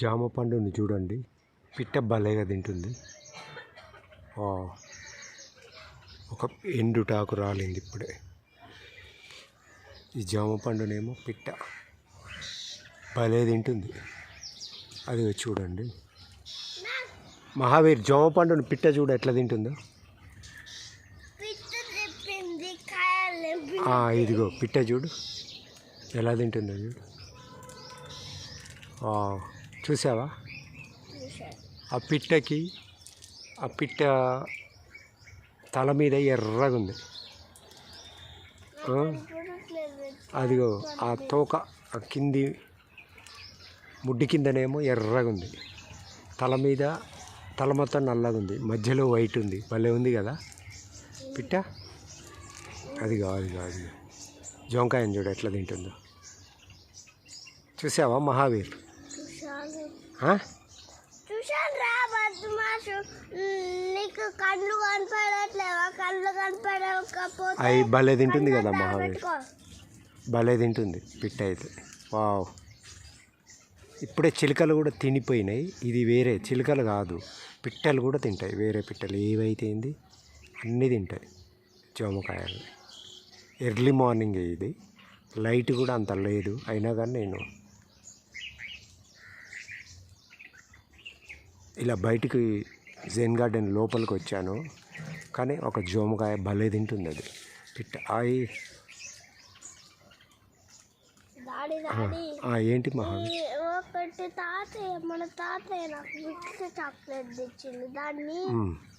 జామ పండుని చూడండి. పిట్ట భలేగా తింటుంది. ఒక ఎండుటాకు రాలింది ఇప్పుడే. ఈ జామ పండునేమో పిట్ట భలే తింటుంది. అది చూడండి. మహావీర్ జామ పండుని పిట్ట చూడ ఎట్లా తింటుందో. ఇదిగో పిట్ట చూడు. ఎలా తింటుందో చూడు. చూసావా? ఆ పిట్టకి ఆ పిట్ట తల మీద ఎర్రగా ఉంది అదిగో ఆ తోక ఆ కింది ముడ్డి కిందనేమో ఎర్రగా ఉంది తల మీద తల మొత్తం నల్లగా ఉంది మధ్యలో వైట్ ఉంది. భలే ఉంది కదా? పిట్ట? అదిగో అదిగో అదిగో. జోంకాయని చూడు ఎట్లా తింటుందో. చూసావా మహావీర్? చూశాను ఆ? చూశాను రా బద్మాషు నీకు కళ్ళు కనపడట్లేవా? కళ్ళు కనపడకపోతే అవి భలే తింటుంది కదా మహావీర్. భలే తింటుంది పిట్ట అయితే. వావ్. ఇప్పుడే చిలుకలు కూడా తినిపోయినాయి. ఇది వేరే చిలుకలు కాదు. పిట్టలు కూడా తింటాయి. వేరే పిట్టలు ఏవైతే ఏంది? అన్నీ తింటాయి జామకాయలు. ఎర్లీ మార్నింగ్ ఇది. లైట్ కూడా అంత లేదు. అయినా కానీ నేను ఇలా బయటికి జెన్ గార్డెన్ లోపలికి వచ్చాను. కానీ ఒక జోమకాయ భలే తింటుంది అది. పిట్ట అయి దాడి దాడి ఆ, ఏంటి ఒకటి తాతయ్య మన తాతయ్య నాకు బిస్కెట్ చాక్లెట్ తెచ్చింది దాన్ని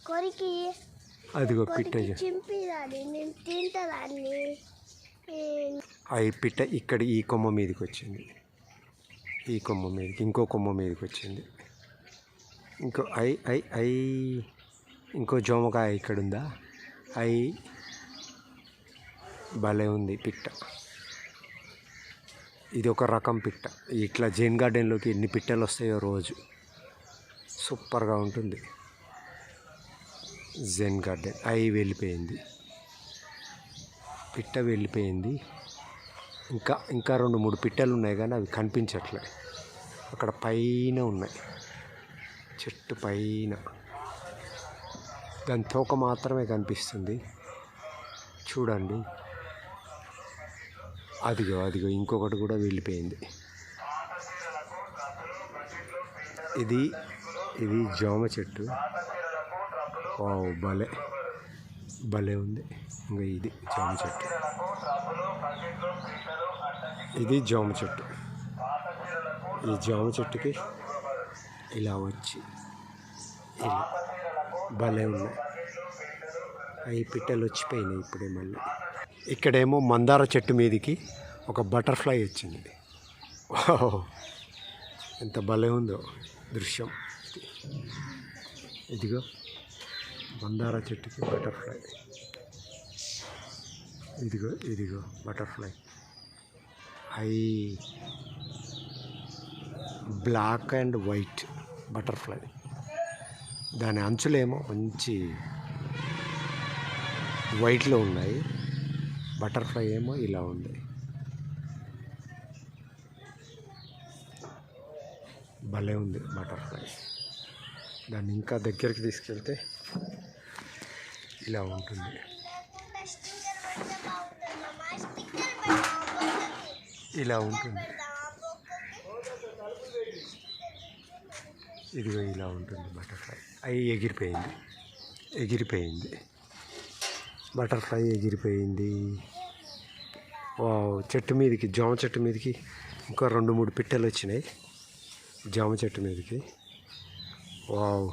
కొరికి అదిగో పిట్ట చింపి దాన్ని. నేను తింటా దాన్ని. ఈ పిట్ట ఇక్కడ ఈ కొమ్మ మీదకి వచ్చింది. ఈ కొమ్మ మీదకి ఇంకో కొమ్మ మీదకి వచ్చింది. ఇంకో ఐ ఐ ఐ ఇంకో జోమకాయ ఇక్కడ ఉందా ఐ భలే ఉంది పిట్ట. ఇది ఒక రకం పిట్ట. ఇట్లా జైన్ గార్డెన్లోకి ఎన్ని పిట్టలు వస్తాయో రోజు. సూపర్గా ఉంటుంది. జైన్ గార్డెన్. ఐ వెళ్ళిపోయింది. పిట్ట వెళ్ళిపోయింది. ఇంకా ఇంకా రెండు మూడు పిట్టలు ఉన్నాయి కానీ అవి కనిపించట్లే. అక్కడ పైన ఉన్నాయి. చెట్టు పైన. దాని తోక మాత్రమే కనిపిస్తుంది. చూడండి. అదిగో అదిగో ఇంకొకటి కూడా వెళ్ళిపోయింది. ఇది ఇది జామ చెట్టు. వావ్ భలే. భలే ఉంది. ఇంకా ఇది జామ చెట్టు. ఇది జామ చెట్టు. ఈ జామ చెట్టుకి ఇలా వచ్చి ఇలా భలే ఉన్నాయి. అవి పిట్టలు వచ్చిపోయినాయి ఇప్పుడే మళ్ళీ. ఇక్కడేమో మందార చెట్టు మీదకి ఒక బటర్ఫ్లై వచ్చింది. ఎంత భలే ఉందో దృశ్యం ఇదిగో మందార చెట్టుకి బటర్ఫ్లై. ఇదిగో ఇదిగో బటర్ఫ్లై. అయి బ్లాక్ అండ్ వైట్. బటర్ఫ్లై. దాని అంచులేమో మంచి వైట్లో ఉన్నాయి. బటర్ఫ్లై ఏమో ఇలా ఉంది. భలే ఉంది బటర్ఫ్లై. దాన్ని ఇంకా దగ్గరికి తీసుకెళ్తే ఇలా ఉంటుంది. ఇలా ఉంటుంది. ఇదిగో ఇలా ఉంటుంది బటర్ఫ్లై. అవి ఎగిరిపోయింది. ఎగిరిపోయింది. బటర్ఫ్లై ఎగిరిపోయింది. వావ్ చెట్టు మీదకి జామ చెట్టు మీదకి ఇంకా రెండు మూడు పిట్టలు వచ్చినాయి. జామ చెట్టు మీదకి. వావ్.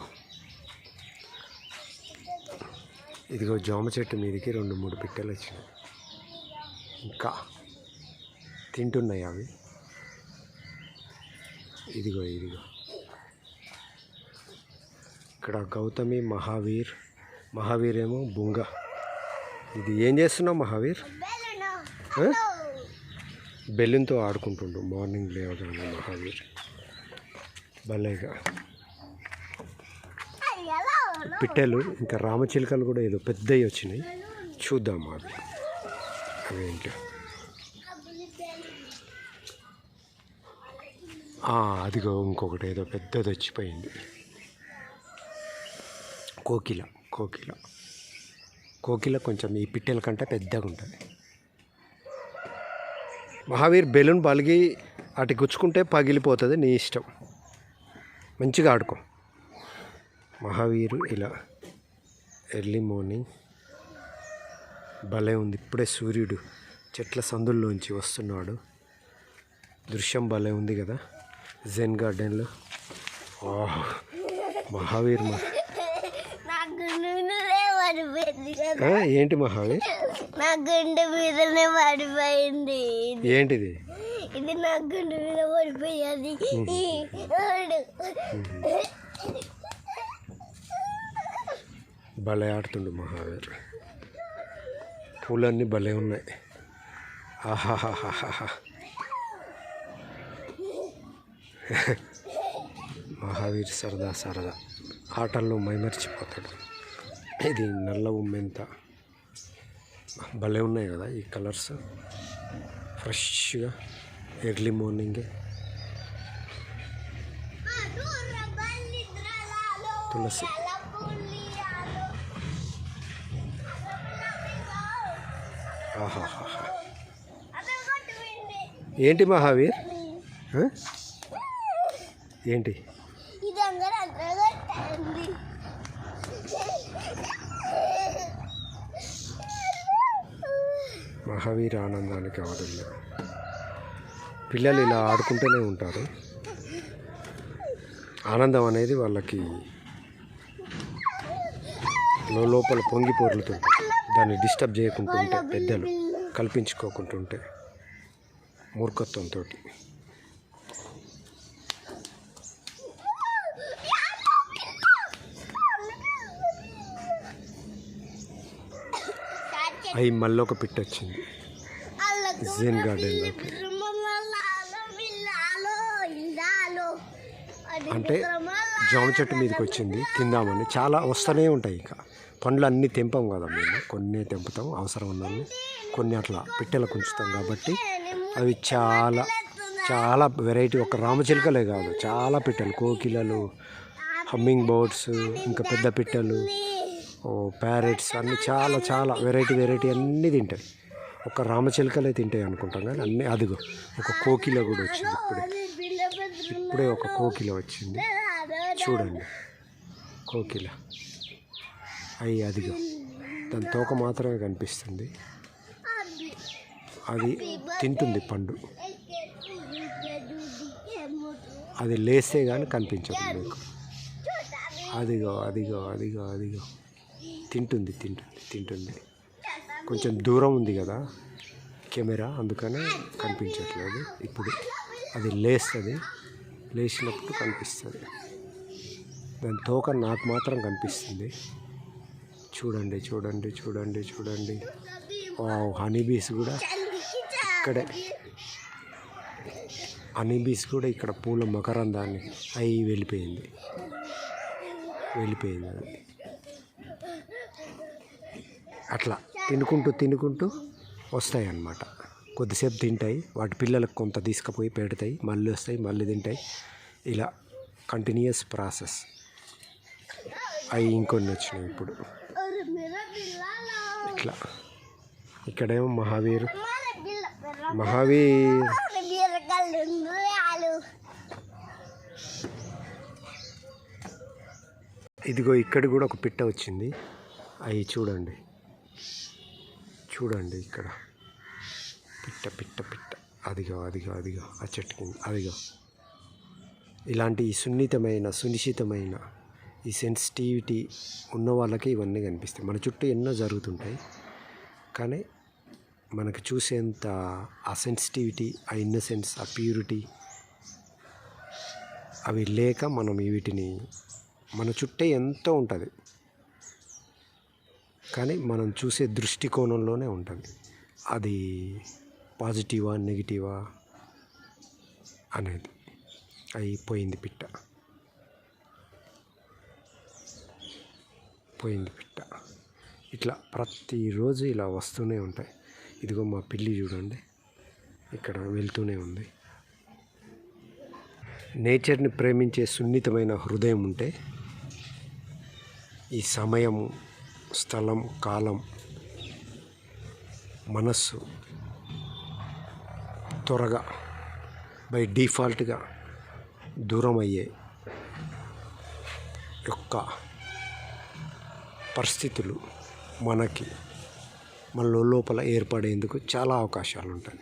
ఇదిగో జామ చెట్టు మీదకి రెండు మూడు పిట్టలు వచ్చినాయి. ఇంకా తింటున్నాయి అవి. ఇదిగో ఇదిగో. ఇక్కడ గౌతమి మహావీర్. మహావీర్ ఏమో బుంగ. ఇది ఏం చేస్తున్నావు మహావీర్? బెలూన్తో ఆడుకుంటుండు. మార్నింగ్ లేవగానే మహావీర్. భలేగా. పిట్టెలు ఇంకా రామచిలుకలు కూడా ఏదో పెద్దవి వచ్చినాయి. చూద్దాం అవి. అవేంటో? ఆ, అదిగో ఇంకొకటి ఏదో పెద్దది వచ్చిపోయింది. కోకిల కోకిల. కోకిల కొంచెం ఈ పిట్టెల కంటే పెద్దగా ఉంటుంది. మహావీర్ బెలూన్ పలిగి అటు గుచ్చుకుంటే పగిలిపోతుంది నీ ఇష్టం. మంచిగా ఆడుకో. మహావీరు ఇలా ఎర్లీ మార్నింగ్ భలే ఉంది. ఇప్పుడే సూర్యుడు చెట్ల సందుల్లోంచి వస్తున్నాడు. దృశ్యం భలే ఉంది కదా. జెన్ గార్డెన్లో. మహావీర్ మా నా గుండె మీదనే పడిపోయింది కదా ఆ, ఏంటి మహావీర్ నా గుండె మీదనే పడిపోయింది. ఏంటిది? ఇది నా గుండె మీద పడిపోయేది. భలే ఆడుతుండు మహావీర్ పూలన్నీ భలే ఉన్నాయి. ఆహాహాహాహా మహావీర్ సరదా సరదా. ఆటల్లో మైమర్చిపోతాడు. ఇది నల్ల ఉమ్మెంత. భలే ఉన్నాయి కదా ఈ కలర్స్. ఫ్రెష్గా ఎర్లీ మార్నింగే. తులసి. ఆహాహాహా. ఏంటి మహావీర్? ఏంటి? మహావీర ఆనందానికి అవధులు. పిల్లలు ఇలా ఆడుకుంటూనే ఉంటారు. ఆనందం అనేది వాళ్ళకి లోపల పొంగి పొరులుతుంది దాన్ని డిస్టర్బ్ చేయకుంటుంటే పెద్దలు కల్పించుకోకుంటుంటే మూర్ఖత్వంతో అవి మళ్ళీ ఒక పిట్ట వచ్చింది. జెన్ గార్డెన్లోకి అంటే జామ చెట్టు మీదకి వచ్చింది. తిందామని చాలా వస్తూనే ఉంటాయి ఇంకా. పండ్లు అన్నీ తెంపం కదా మేము. కొన్ని తెంపుతాం. అవసరం ఉన్నవి కొన్ని అట్లా పిట్టెలకు ఉంచుతాం కాబట్టి అవి చాలా చాలా వెరైటీ ఒక రామచిలుకలే కాదు. చాలా పిట్టలు. కోకిలలు హమ్మింగ్ బర్డ్స్ ఇంకా పెద్ద పిట్టలు. ఓ ప్యారెట్స్ అన్నీ చాలా చాలా వెరైటీ వెరైటీ అన్నీ తింటాయి. ఒక రామచిలుకలే తింటాయి అనుకుంటాం కానీ అన్నీ అదిగో ఒక కోకిల కూడా వచ్చింది ఇప్పుడే. ఇప్పుడే ఒక కోకిల వచ్చింది. చూడండి కోకిల. అయ్యి అదిగో దాని తోక మాత్రమే కనిపిస్తుంది. అది తింటుంది పండు. అది లేస్తే కానీ కనిపించదు మీకు. అదిగో అదిగో అదిగో అదిగో. తింటుంది తింటుంది తింటుంది. కొంచెం దూరం ఉంది కదా కెమెరా అందుకనే కనిపించట్లేదు. ఇప్పుడు అది లేస్తుంది. లేచినప్పుడు కనిపిస్తుంది. దాని తోక నాకు మాత్రం కనిపిస్తుంది. చూడండి చూడండి చూడండి చూడండి. హనీ బీస్ కూడా ఇక్కడే. హనీ బీస్ కూడా ఇక్కడ పూల మకరందాన్ని. అయి వెళ్ళిపోయింది. వెళ్ళిపోయింది అది. అట్లా తినుకుంటూ తినుకుంటూ వస్తాయి అన్నమాట కొద్దిసేపు తింటాయి వాటి పిల్లలకు కొంత తీసుకుపోయి పెడతాయి మళ్ళీ వస్తాయి మళ్ళీ తింటాయి. ఇలా కంటిన్యూస్ ప్రాసెస్ అవి ఇంకొన్ని వచ్చినాయి ఇప్పుడు. ఇట్లా. ఇక్కడేమో మహావీర్. మహావీర్. ఇదిగో ఇక్కడ కూడా ఒక పిట్ట వచ్చింది. అవి చూడండి. చూడండి ఇక్కడ. పిట్ట పిట్ట పిట్ట. అదిగో అదిగో అదిగో. ఆ చెట్టు కింద. అదిగో. ఇలాంటి సున్నితమైన సునిశ్చితమైన ఈ సెన్సిటివిటీ ఉన్న వాళ్ళకి ఇవన్నీ కనిపిస్తాయి. మన చుట్టూ ఎన్నో జరుగుతుంటాయి. కానీ మనకు చూసేంత ఆ సెన్సిటివిటీ ఆ ఇన్నసెన్స్ ఆ ప్యూరిటీ అవి లేక మనం వీటిని మన చుట్టే ఎంతో ఉంటుంది. కానీ మనం చూసే దృష్టికోణంలోనే ఉంటుంది. అది పాజిటివా నెగిటివా అనేది అయిపోయింది పిట్ట. పోయింది పిట్ట. ఇట్లా ప్రతిరోజు ఇలా వస్తూనే ఉంటాయి. ఇదిగో మా పిల్లి చూడండి. ఇక్కడ వెళ్తూనే ఉంది. నేచర్ని ప్రేమించే సున్నితమైన హృదయం ఉంటే ఈ సమయం స్థలం కాలం మనస్సు త్వరగా బై డిఫాల్ట్గా దూరం అయ్యే యొక్క పరిస్థితులు మనకి మన లోపల ఏర్పడేందుకు చాలా అవకాశాలు ఉంటాయి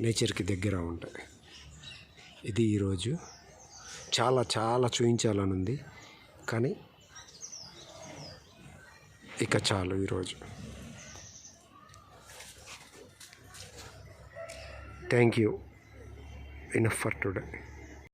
నేచర్కి దగ్గర ఉంటాయి. ఇది ఈరోజు చాలా చాలా చూపించాలని ఉంది కానీ ఇక చాలు ఈరోజు. Thank you enough for today